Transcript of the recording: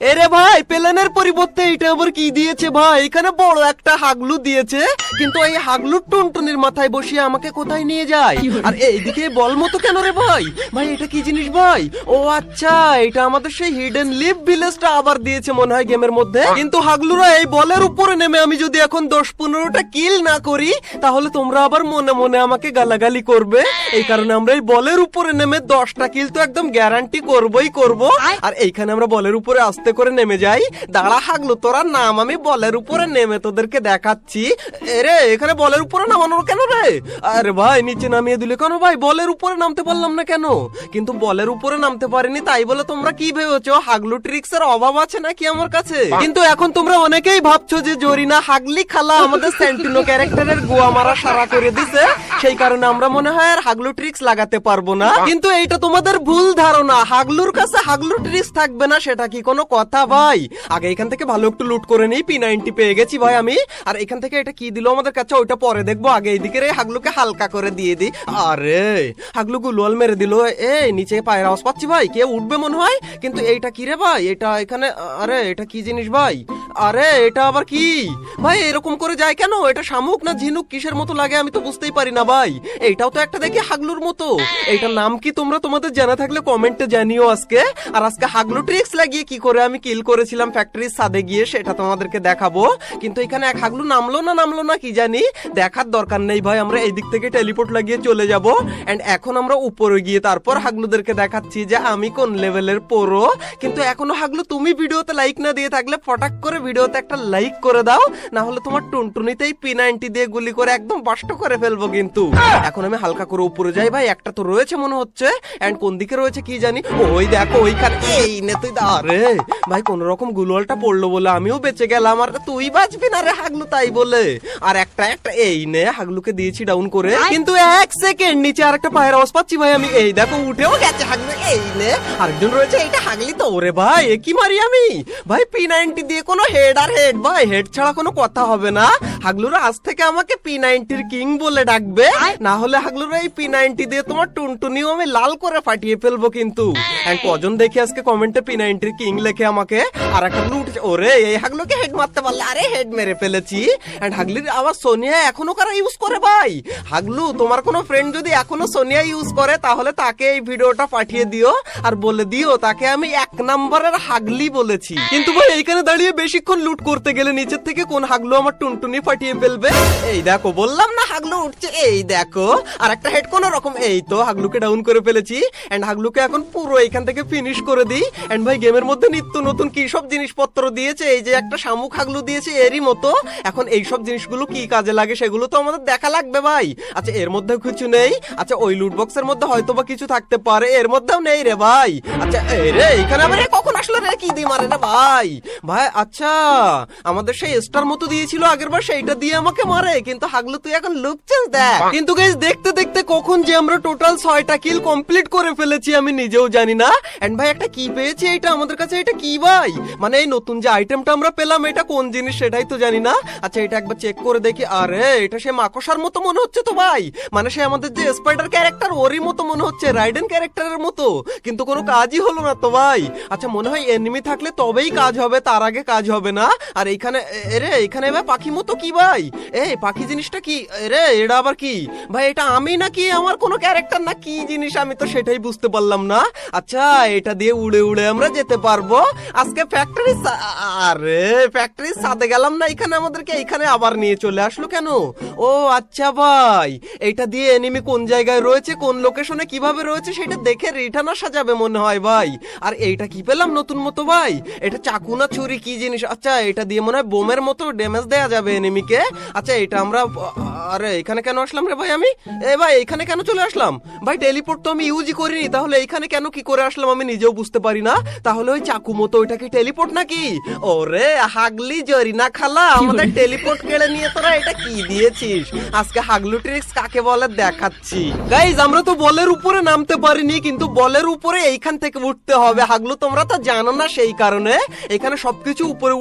এরে ভাই প্লেনের পরিবর্তে এটা আবার কি দিয়েছে ভাই? এখানে বড় একটা হাগলু দিয়েছে কিন্তু এই হাগলুর টুনটুনির মাথায় বসিয়ে আমাকে কোথায় নিয়ে যায়? আর এইদিকে বল মতো কেন রে ভাই? ভাই এটা কি জিনিস ভাই? ও আচ্ছা এটা আমাদের সেই হিডেন লিভ ভিলেজটা আবার দিয়েছে মনে হয় গেমের মধ্যে। কিন্তু হাগলুরা এই বলের উপরে নেমে আমি যদি এখন দশ পনেরোটা কিল না করি তাহলে তোমরা আবার মনে মনে আমাকে গালাগালি করবে। এই কারণে আমরা এই বলের উপরে নেমে দশটা কিল তো একদম গ্যারান্টি করবই করব। আর এইখানে আমরা বলের উপরে আস্তে করে নেমে যাই। দাঁড়া হাগলো, তোরা নাম আমি বলের উপরে নেমে তোদেরকে দেখাচ্ছি। এরে, এখানে বলের উপরে নামানোর কেন রে? আরে ভাই, নিচে নামিয়ে দিলে কেন ভাই? বলের উপরে নামতে পারলাম না কেন? কিন্তু বলের উপরে নামতে পারিনি, তাই বলে তোমরা কি ভেবেছো? হাগলু ট্রিক্স এর অভাব আছে নাকি আমার কাছে? কিন্তু এখন তোমরা অনেকেই ভাবছ যে জরিনা হাগলি খালা আমাদের সেন্টিনো ক্যারেক্টারের গোয়া মারা সারা করে দিছে। সেই কারণে আমরা মনে হয় আর হাগলু ট্রিক্স লাগাতে পারব না। কিন্তু এইটা তোমাদের ভুল ধারণা। হাগলুর কাছে হাগলু ট্রিক্স থাকবে না, সেটা কি কোনো কথা ভাই। আগে এখান থেকে ভালো একটু লুট করে নেই পি নাইনটি পেয়ে গেছি ভাই আমি। আর এখান থেকে এটা কি দিল আমাদের কাছে, ওইটা পরে দেখব। আগে এইদিকে রে হাগলুকে হালকা করে দিয়ে দিই। আরে, হাগলু গুলোয়াল মেরে দিল। এই, নিচে পায়ের আওয়াজ পাচ্ছি ভাই। কে উঠবে মনে হয়? কিন্তু এইটা কি রে ভাই? এটা এখানে, আরে, এটা কি জিনিস ভাই? আরে, এটা আবার কি? ভাই, এরকম করে যায় কেন? এটা শামুক না ঝিনুক? কিসের মতো লাগে? আমি তো বুঝতেই পারি না ভাই। এইটাও তো একটা দেখি হাগলুর মতো। এইটার নাম কি তোমরা তোমাদের জানা থাকলে কমেন্টে জানিও আজকে। আর আজকে হাগলু ট্রিক্স লাগিয়ে কি করে আমি কিল করেছিলাম ফ্যাক্টরির সাদে গিয়ে সেটা তোমাদেরকে দেখাবো। কিন্তু এখানে এক হাগলু নামলো না নামলো না কি জানি? দেখার দরকার নেই ভাই, আমরা এই দিক থেকে টেলিপোর্ট লাগিয়ে চলে যাব। এন্ড এখন আমরা উপরে গিয়ে তারপর হাগলুদেরকে দেখাচ্ছি যে আমি কোন লেভেলের পোরো। কিন্তু এখনও হাগলু তুমি ভিডিওতে লাইক না দিয়ে থাকলে ফটাক করে ভিডিওতে একটা লাইক করে দাও না হলে তোমার টুনটুনিতেই পি নাইনটি দিয়ে গুলি করে একদম বাষ্ট করে ফেলব কিন্তু। এখন আমি হালকা করে উপরে যাই ভাই একটা তো রয়েছে মনে হচ্ছে। এন্ড কোন দিকে রয়েছে কি জানি? ওই দেখো ওইখানে এই নে তুই আরে ভাই কোন রকম গুলোয়ালটা পড়ল বলে আমিও বেঁচে গেলাম আর তুই বাঁচবি না রে হাগলু তাই বলে। আর একটা একটা এই নে হাগলুকে দিয়েছি ডাউন করে। কিন্তু এক সেকেন্ড নিচে আর একটা পায়ের আওয়াজ পাচ্ছি ভাই আমি। এই দেখো উঠেও গেছে হাগলু এই নে। আরেকজন রয়েছে এইটা হাগলি তো ওরে ভাই এ কি মারি আমি? ভাই পি নাইনটি দিয়ে কোনো হেড আর হেড ভাই হেড ছাড়া কোনো কথা হবে না। হাগলুরা আজ থেকে আমাকে পি নাইনটির কিং বলে ডাকবে। না হলে হাগলুরা এই পি নাইনটি দিয়ে তোমার টুনটুনিও আমি লাল করে ফাটিয়ে ফেলব কিন্তু। এন্ড কজন দেখি আজকে কমেন্টে পি নাইনটির কিং লেখে আমাকে? আর একটা উঠেছে ওরে এই হাগলুকে হেড মারতে পারলে আরে হেড মেরে ফেলেছি। এন্ড হাগলির আবার সোনিয়া এখনও কারা ইউজ করে ভাই? হাগলু তোমার কোনো ফ্রেন্ড যদি এখনও সোনিয়া ইউজ করে তাহলে তাকে এই ভিডিওটা পাঠিয়ে দিও। আর বলে দিও তাকে আমি এক নম্বরের হাগলি বলেছি। কিন্তু ভাই এইখানে দাঁড়িয়ে বেশিক্ষণ লুট করতে গেলে নিচের থেকে কোন হাগলু আমার টুনটুনি ফাটিয়ে ফেলবে? এই দেখো, বললাম না হাগলু উঠছে। এই দেখো আর একটা হেড কোন রকম। এই তো, হাগলুকে ডাউন করে ফেলেছি। এন্ড হাগলুকে এখন পুরো এখান থেকে ফিনিশ করে দিই। এন্ড ভাই গেমের মধ্যে নিত্য নতুন কি সব জিনিসপত্র দিয়েছে? এই যে একটা শামুক হাগলু দিয়েছে এরই মতো। এখন এই সব জিনিসগুলো কি কাজে লাগে সেগুলো তো আমাদের দেখা লাগবে ভাই। আচ্ছা এর মধ্যে কিছু নেই। আচ্ছা ওই লুট বক্সের মধ্যে হয়তো বা কিছু থাকতে পারে। এর মধ্যেও নেই রে ভাই। আচ্ছা এই রে এখানে আবার কখন আসলো রে কি দিয়ে মারে রে ভাই? ভাই আচ্ছা আমাদের সেই স্টার মতো দিয়েছিল সেইটা দিয়ে আমাকে মারে কিন্তু হাগলু তুই এখন লুক চেঞ্জ দেখ। কিন্তু গাইস দেখতে দেখতে কখন যে আমরা টোটাল ছয়টা কিল কমপ্লিট করে ফেলেছি আমি নিজেও জানি না। এন্ড ভাই একটা কি পেয়েছি এটা? আমাদের কাছে এটা কি ভাই? মানে এই নতুন যে আইটেমটা আমরা পেলাম এটা কোন জিনিস সেটাই তো জানি না। আচ্ছা এটা একবার চেক করে দেখি। আরে এটা সে মাকসার মতো মনে হচ্ছে তো ভাই। মানে সে আমাদের যে স্পাইডার ক্যারেক্টার ওরই মতো মনে হচ্ছে রাইডেন ক্যারেক্টারের মতো। কিন্তু কোনো কাজই হলো না তো ভাই। আচ্ছা মনে হয় এনিমি থাকলে তবেই কাজ হবে, তার আগে কাজ হবে না। আর এইখানে, এ রে এখানে ভাই পাখি মতো কি ভাই? এই, পাখি জিনিসটা কি? রে এটা আবার কি? ভাই, এটা আমি নাকি? আমার কোনো ক্যারেক্টার না? কি জিনিস? আমি তো সেটাই বুঝতে পারলাম না। আচ্ছা এটা দিয়ে উড়ে উড়ে আমরা যেতে পারব। আজকে ফ্যাক্টরি আরে ফ্যাক্টরি সাথে গেলাম না এখানে আমাদেরকে? এখানে আবার নিয়ে চলে আসলো কেন? ও আচ্ছা ভাই, এটা দিয়ে এনিমি কোন জায়গায় রয়েছে? কোন লোকেশনে কীভাবে রয়েছে? সেটা দেখে রিটার্ন আসা যাবে মনে হয় ভাই। আর এইটা কি পেলাম নতুন মতো ভাই? এটা চাকু না ছুরি কি জিনিস? আচ্ছা এটা দিয়ে মনে হয় বোমের মতো ড্যামেজ দেয়া যাবে এনিমিকে আচ্ছা এটা আমরা আরে এখানে কেন আসলাম রে ভাই আমি? এ ভাই এখানে কেন চলে আসলাম? ভাই টেলিপোর্ট তো আমি ইউজই করিনি তাহলে এখানে কেন কি করে আসলাম আমি নিজেও বুঝতে পারি না। তাহলে ওই চাকু মতো ওইটা কি টেলিপোর্ট নাকি? ওরে হাগলি জরি না খালা আমাদের টেলিপোর্ট কেড়ে নিয়ে তোরা এটা কি দিয়েছিস? আজকে হাগলু ট্রিক্স কাকে বলে দেখাচ্ছি। গাইজ আমরা তো বলের উপরে নামতে পারিনি কিন্তু বলের উপরে এইখান থেকে উঠতে হবে। হাগলু তোমরা তো জানো না সেই কারণে? এখানে সবকিছু উপরে